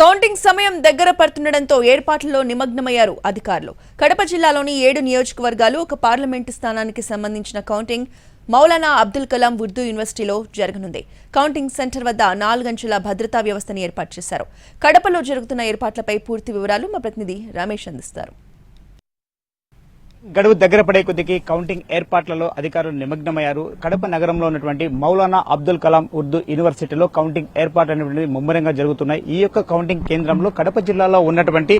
Counting సమయం దగ్గర పడుతుండటంతో ఏర్పాట్లలో నిమగ్నమయ్యారు అధికారులు. కడప జిల్లాలోని ఏడు నియోజకవర్గాలు ఒక పార్లమెంటు స్థానానికి సంబంధించిన కౌంటింగ్ మౌలానా అబ్దుల్ కలాం ఉర్దూ యూనివర్సిటీలో జరగనుంది. కౌంటింగ్ సెంటర్ వద్ద నాలుగంచెల భద్రతా వ్యవస్థను ఏర్పాటు చేశారు. కడపలో జరుగుతున్న ఏర్పాట్లపై పూర్తి వివరాలు మా ప్రతినిధి రమేష్ అందిస్తారు. గడువు దగ్గర పడే కొద్దికి కౌంటింగ్ ఏర్పాట్లలో అధికారులు నిమగ్నమయ్యారు. కడప నగరంలో ఉన్నటువంటి మౌలానా అబ్దుల్ కలాం ఉర్దూ యూనివర్సిటీలో కౌంటింగ్ ఏర్పాటు అనేటువంటి ముమ్మరంగా జరుగుతున్నాయి. ఈ యొక్క కౌంటింగ్ కేంద్రంలో కడప జిల్లాలో ఉన్నటువంటి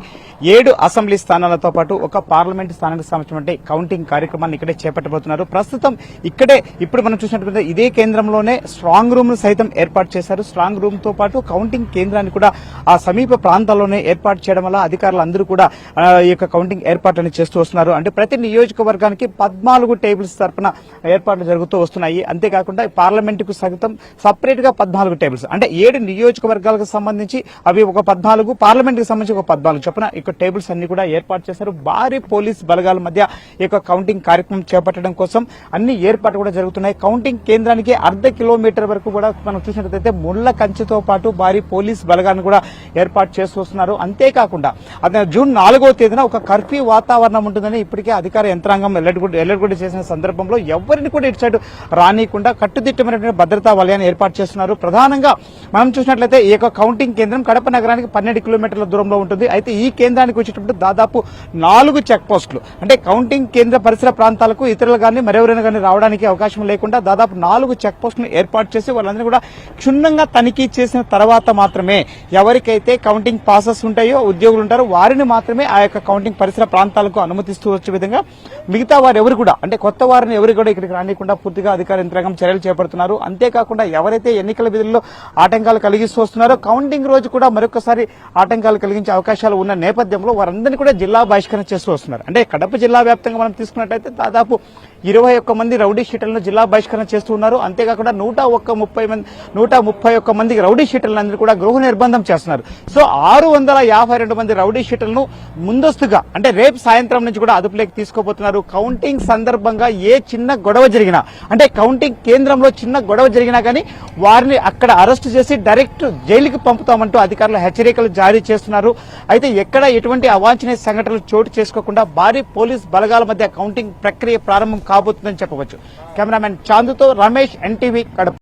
ఏడు అసెంబ్లీ స్థానాలతో పాటు ఒక పార్లమెంట్ స్థానానికి సంబంధించినటువంటి కౌంటింగ్ కార్యక్రమాన్ని ఇక్కడే చేపట్టబోతున్నారు. ప్రస్తుతం ఇక్కడే ఇప్పుడు మనం చూసినటువంటి ఇదే కేంద్రంలోనే స్ట్రాంగ్ రూమ్ సైతం ఏర్పాటు చేశారు. స్ట్రాంగ్ రూమ్తో పాటు కౌంటింగ్ కేంద్రాన్ని కూడా ఆ సమీప ప్రాంతాల్లోనే ఏర్పాటు చేయడం వల్ల అధికారులు అందరూ కూడా ఈ యొక్క కౌంటింగ్ ఏర్పాట్లను చేస్తూ వస్తున్నారు. అంటే ప్రతి నియోజకవర్గానికి పద్నాలుగు టేబుల్స్ తరపున ఏర్పాట్లు జరుగుతూ వస్తున్నాయి. అంతేకాకుండా పార్లమెంటుకు సగతం సపరేట్గా పద్నాలుగు టేబుల్స్. అంటే ఏడు నియోజకవర్గాలకు సంబంధించి అవి ఒక పద్నాలుగు పార్లమెంట్కి సంబంధించి ఒక పద్నాలుగు చొప్పున ఇక్కడ టేబుల్స్ అన్ని కూడా ఏర్పాటు చేశారు. భారీ పోలీస్ బలగాల మధ్య ఈ యొక్క కౌంటింగ్ కార్యక్రమం చేపట్టడం కోసం అన్ని ఏర్పాట్లు కూడా జరుగుతున్నాయి. కౌంటింగ్ కేంద్రానికి అర్ధ కిలోమీటర్ వరకు కూడా మనం చూసినట్లయితే ముళ్ళ కంచెతో పాటు భారీ పోలీస్ బలగాన్ని కూడా ఏర్పాటు చేస్తూ వస్తున్నారు. అంతేకాకుండా అదే జూన్ నాలుగో తేదీన ఒక కర్ఫ్యూ వాతావరణం ఉంటుందని ఇప్పటికే అధికార యంత్రాంగం ఎల్లడిగుడ్డ చేసిన సందర్భంలో ఎవరిని కూడా ఇటు సైడ్ రానియకుండా కట్టుదిట్టమైనటువంటి భద్రతా వలయాన్ని ఏర్పాటు చేస్తున్నారు. ప్రధానంగా మనం చూసినట్లయితే ఈ యొక్క కౌంటింగ్ కేంద్రం కడప నగరానికి పన్నెండు కిలోమీటర్ల దూరంలో ఉంటుంది. అయితే ఈ కేంద్రానికి వచ్చేటప్పుడు దాదాపు నాలుగు చెక్ పోస్టులు అంటే కౌంటింగ్ కేంద్ర పరిసర ప్రాంతాలకు ఇతరులు కానీ మరెవరైనా కానీ రావడానికి అవకాశం లేకుండా దాదాపు నాలుగు చెక్ పోస్టులు ఏర్పాటు చేసి వాళ్ళందరూ కూడా క్షుణ్ణంగా తనిఖీ చేసిన తర్వాత మాత్రమే ఎవరికైతే కౌంటింగ్ పాసెస్ ఉంటాయో ఉద్యోగులు ఉంటారో వారిని మాత్రమే ఆ యొక్క కౌంటింగ్ పరిసర ప్రాంతాలకు అనుమతిస్తూ వచ్చే విధంగా మిగతా వారు ఎవరు కూడా అంటే కొత్త వారిని ఎవరు కూడా ఇక్కడికి రానికుండా పూర్తిగా అధికార యంత్రాంగం చర్యలు చేపడుతున్నారు. అంతేకాకుండా ఎవరైతే ఎన్నికల విధుల్లో ఆటంకాలు కలిగిస్తూ వస్తున్నారో కౌంటింగ్ రోజు కూడా మరొకసారి ఆటంకాలు కలిగించే అవకాశాలు ఉన్న నేపథ్యంలో వారందరినీ కూడా జిల్లా బహిష్కరణ చేస్తూ వస్తున్నారు. అంటే కడప జిల్లా వ్యాప్తంగా మనం తీసుకున్నట్టయితే దాదాపు ఇరవై ఒక్క మంది రౌడీ షీటర్లను జిల్లా బహిష్కరణ చేస్తూ ఉన్నారు. అంతేకాకుండా నూట ఒక్క ముప్పై మంది నూట ముప్పై ఒక్క మందికి రౌడీ షీటర్లందరూ కూడా గృహ నిర్బంధం చేస్తున్నారు. సో ఆరు వందల యాభై రెండు మంది రౌడీ షీటర్లను ముందస్తుగా అంటే రేపు సాయంత్రం నుంచి కూడా అదుపులోకి తీసుకోబోతున్నారు. కౌంటింగ్ సందర్భంగా ఏ చిన్న గొడవ జరిగినా అంటే కౌంటింగ్ కేంద్రంలో చిన్న గొడవ జరిగినా కానీ వారిని అక్కడ అరెస్ట్ చేసి డైరెక్ట్ జైలుకి పంపుతామంటూ అధికారులు హెచ్చరికలు జారీ చేస్తున్నారు. అయితే ఎక్కడ ఎటువంటి అవాంఛనీయ సంఘటనలు చోటు చేసుకోకుండా భారీ పోలీస్ బలగాల మధ్య కౌంటింగ్ ప్రక్రియ ప్రారంభం కాబోతుందని చెప్పవచ్చు. కెమెరామెన్ చాందుతో రమేష్ ఎన్టీవీ కడప